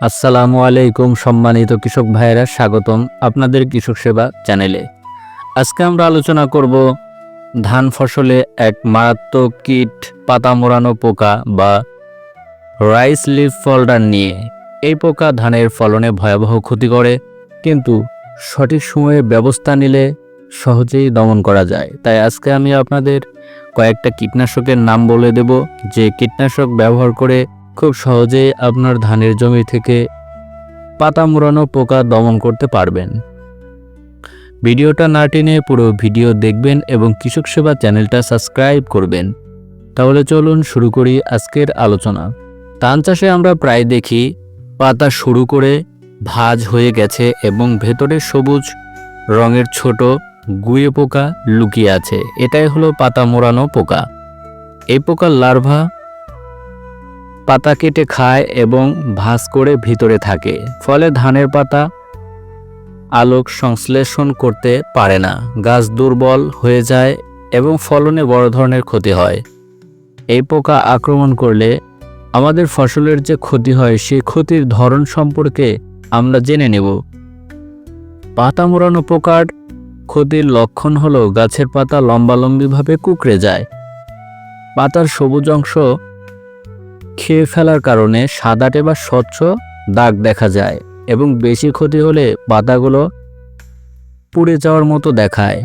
আসসালামু আলাইকুম সম্মানিত কৃষক ভাইয়েরা, স্বাগতম আপনাদের কৃষক সেবা চ্যানেলে। আজকে আমরা আলোচনা করব ধান ফসলে এক মারাত্মক কীট পাতা মোড়ানো পোকা বা রাইস লিফ ফল্ডার নিয়ে। এই পোকা ধানের ফলনে ভয়াবহ ক্ষতি করে, কিন্তু সঠিক সময়ে ব্যবস্থা নিলে সহজেই দমন করা যায়। তাই আজকে আমি আপনাদের কয়েকটা কীটনাশকের নাম বলে দেব, যে কীটনাশক ব্যবহার করে খুব সহজেই আপনার ধানের জমি থেকে পাতা মোড়ানো পোকা দমন করতে পারবেন। ভিডিওটা না টেনে পুরো ভিডিও দেখবেন এবং কৃষক সেবা চ্যানেলটা সাবস্ক্রাইব করবেন। তাহলে চলুন শুরু করি আজকের আলোচনা। ধান চাষে আমরা প্রায় দেখি, পাতা শুরু করে ভাজ হয়ে গেছে এবং ভেতরে সবুজ রঙের ছোট গুয়ে পোকা লুকিয়ে আছে। এটাই হলো পাতা মোড়ানো পোকা। এই পোকার লার্ভা পাতা কেটে খায় এবং ভাঁজ করে ভিতরে থাকে, ফলে ধানের পাতা আলোক সংশ্লেষণ করতে পারে না। গাছ দুর্বল হয়ে যায় এবং ফলনে বড় ধরনের ক্ষতি হয়। এই পোকা আক্রমণ করলে আমাদের ফসলের যে ক্ষতি হয় সেই ক্ষতির ধরন সম্পর্কে আমরা জেনে নেব। পাতা মোড়ানো পোকার ক্ষতির লক্ষণ হলো, গাছের পাতা লম্বালম্বিভাবে কুকড়ে যায়। পাতার সবুজ অংশ খেয়ে ফেলার কারণে সাদাটে বা স্বচ্ছ দাগ দেখা যায় এবং বেশি ক্ষতি হলে পাতাগুলো পুড়ে যাওয়ার মতো দেখায়।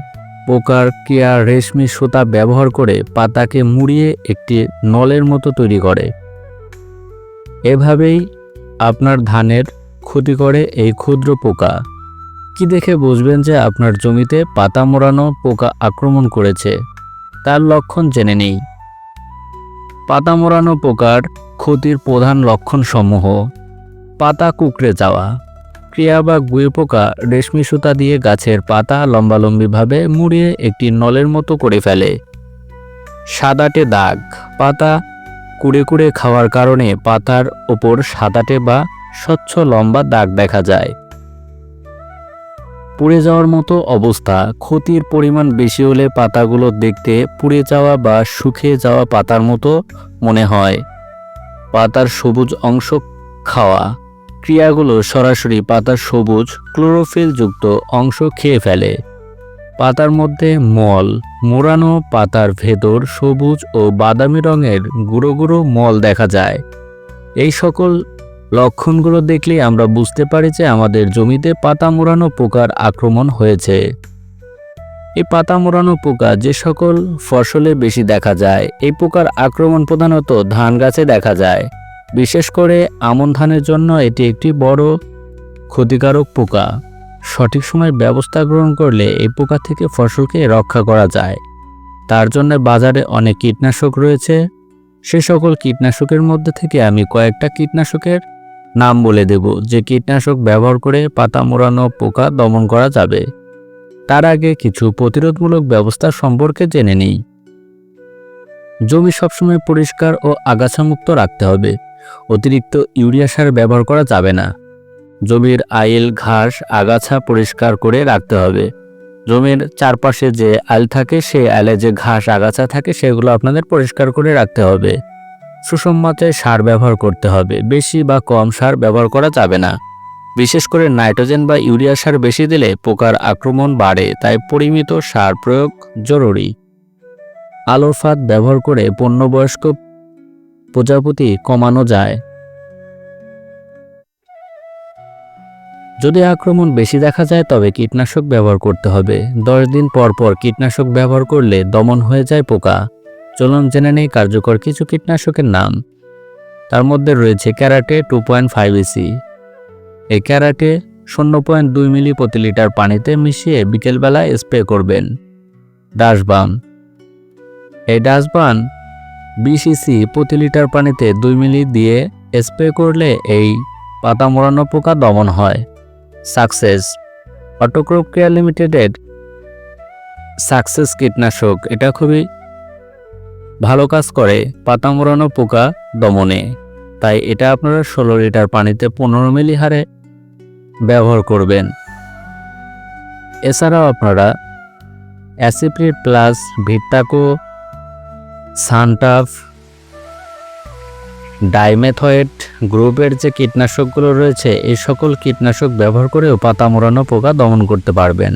পোকার কেয়া রেশমি সুতা ব্যবহার করে পাতাকে মুড়িয়ে একটি নলের মতো তৈরি করে। এভাবেই আপনার ধানের ক্ষতি করে এই ক্ষুদ্র পোকা। কি দেখে বুঝবেন যে আপনার জমিতে পাতা মোড়ানো পোকা আক্রমণ করেছে? তার লক্ষণ জেনে নেই। পাতা মোড়ানো পোকার ক্ষতির প্রধান লক্ষণসমূহ। পাতা কুকড়ে যাওয়া। ক্রিয়া বা গুয়ে পোকা রেশমি সুতা দিয়ে গাছের পাতা লম্বালম্বিভাবে মুড়িয়ে একটি নলের মতো করে ফেলে। সাদাটে দাগ। পাতা কুড়ে কুড়ে খাওয়ার কারণে পাতার ওপর সাদাটে বা স্বচ্ছ লম্বা দাগ দেখা যায়। পুড়ে যাওয়ার মতো অবস্থা। ক্ষতির পরিমাণ বেশি হলে পাতাগুলো দেখতে পুড়ে যাওয়া বা শুকিয়ে যাওয়া পাতার মতো মনে হয়। পাতার সবুজ অংশ খাওয়া। ক্রিয়াগুলো সরাসরি পাতার সবুজ ক্লোরোফিলযুক্ত অংশ খেয়ে ফেলে। পাতার মধ্যে মল। মোড়ানো পাতার ভেতর সবুজ ও বাদামি রঙের গুঁড়ো গুঁড়ো মল দেখা যায়। এই সকল লক্ষণগুলো দেখলেই আমরা বুঝতে পারি যে আমাদের জমিতে পাতা মোড়ানো পোকার আক্রমণ হয়েছে। এই পাতা মোড়ানো পোকা যে সকল ফসলে বেশি দেখা যায়, এই পোকার আক্রমণ প্রধানত ধান গাছে দেখা যায়। বিশেষ করে আমন ধানের জন্য এটি একটি বড় ক্ষতিকারক পোকা। সঠিক সময় ব্যবস্থা গ্রহণ করলে এই পোকা থেকে ফসলকে রক্ষা করা যায়। তার জন্য বাজারে অনেক কীটনাশক রয়েছে। সে সকল কীটনাশকের মধ্যে থেকে আমি কয়েকটা কীটনাশকের নাম বলে দেব, যে কীটনাশক ব্যবহার করে পাতা মোড়ানো, পোকা দমন করা যাবে। তার আগে কিছু প্রতিরোধমূলক ব্যবস্থা সম্পর্কে জেনে নিই। জমি সবসময় পরিষ্কার ও আগাছামুক্ত রাখতে হবে। অতিরিক্ত ইউরিয়া সার ব্যবহার করা যাবে না। জমির আইল, ঘাস, আগাছা পরিষ্কার করে রাখতে হবে। জমির চারপাশে যে আইল থাকে, সেই আইলে যে ঘাস, আগাছা থাকে, সেগুলো আপনাদের পরিষ্কার করে রাখতে হবে। সুষম মাত্রায় সার ব্যবহার করতে হবে। বেশি বা কম সার ব্যবহার করা যাবে না। বিশেষ করে নাইট্রোজেন বা ইউরিয়া সার বেশি দিলে পোকার আক্রমণ বাড়ে, তাই পরিমিত সার প্রয়োগ জরুরি। আলোর ফাঁদ ব্যবহার করে পূর্ণবয়স্ক প্রজাপতি কমানো যায়। যদি আক্রমণ বেশি দেখা যায়, তবে কীটনাশক ব্যবহার করতে হবে। দশ দিন পর পর কীটনাশক ব্যবহার করলে দমন হয়ে যায় পোকা। চলুন জেনে নেই কার্যকর কিছু কীটনাশকের নাম। তার মধ্যে রয়েছে Karate two point five EC এই ক্যারাটে শূন্য পয়েন্ট দুই মিলি প্রতি লিটার পানিতে মিশিয়ে বিকেলবেলায় স্প্রে করবেন। ডাসবান এই ডাসবান বিশ ইসি প্রতি লিটার পানিতে দুই মিলি দিয়ে স্প্রে করলে এই পাতা মোড়ানো পোকা দমন হয়। সাকসেস। অটোক্রোপ কেয়ার লিমিটেডের সাকসেস কীটনাশক। এটা খুবই ভালো কাজ করে, পাতা মোড়ানো পোকা দমনে। তাই এটা আপনারা ষোলো লিটার পানিতে পনেরো মিলি হারে ব্যবহার করবেন। এছাড়াও আপনারা অ্যাসিপ্রিড প্লাস ভিটাকো, সানটাফ, ডাইমেথয়েড গ্রুপের যে কীটনাশকগুলো রয়েছে, এই সকল কীটনাশক ব্যবহার করেও পাতা মোড়ানো পোকা দমন করতে পারবেন।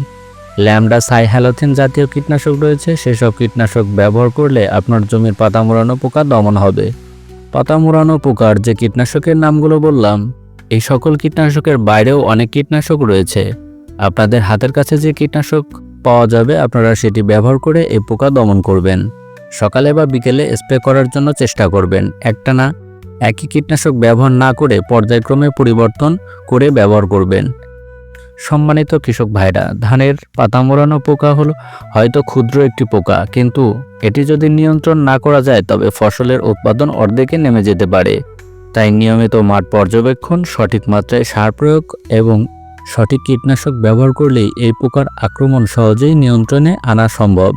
ল্যামডা সাইহ্যালোথিন জাতীয় কীটনাশক রয়েছে। সেসব কীটনাশক ব্যবহার করলে আপনার জমির পাতা মোড়ানো পোকা দমন হবে। পাতা মোড়ানো পোকার যে কীটনাশকের নামগুলো বললাম, এই সকল কীটনাশকের বাইরেও অনেক কীটনাশক রয়েছে। আপনাদের হাতের কাছে যে কীটনাশক পাওয়া যাবে, আপনারা সেটি ব্যবহার করে এই পোকা দমন করবেন। সকালে বা বিকেলে স্প্রে করার জন্য চেষ্টা করবেন। একটানা একই কীটনাশক ব্যবহার না করে পর্যায়ক্রমে পরিবর্তন করে ব্যবহার করবেন। সম্মানিত কৃষক ভাইরা, ধানের পাতা মোড়ানো পোকা হলো হয়তো ক্ষুদ্র একটি পোকা, কিন্তু এটি যদি নিয়ন্ত্রণ না করা যায় তবে ফসলের উৎপাদন অর্ধেকে নেমে যেতে পারে। তাই নিয়মিত মাঠ পর্যবেক্ষণ, সঠিক মাত্রায় সার প্রয়োগ এবং সঠিক কীটনাশক ব্যবহার করলেই এই পোকার আক্রমণ সহজেই নিয়ন্ত্রণে আনা সম্ভব।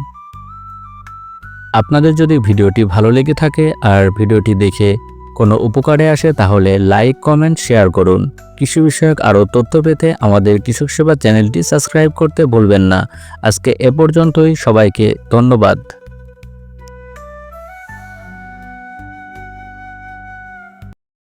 আপনাদের যদি ভিডিওটি ভালো লেগে থাকে আর ভিডিওটি দেখে কোনো উপকারে আসে তাহলে লাইক কমেন্ট শেয়ার করুন। কৃষি বিষয়ক আরও তথ্য পেতে আমাদের কৃষক সেবা চ্যানেলটি সাবস্ক্রাইব করতে ভুলবেন না। আজকে এ পর্যন্তই, সবাইকে ধন্যবাদ।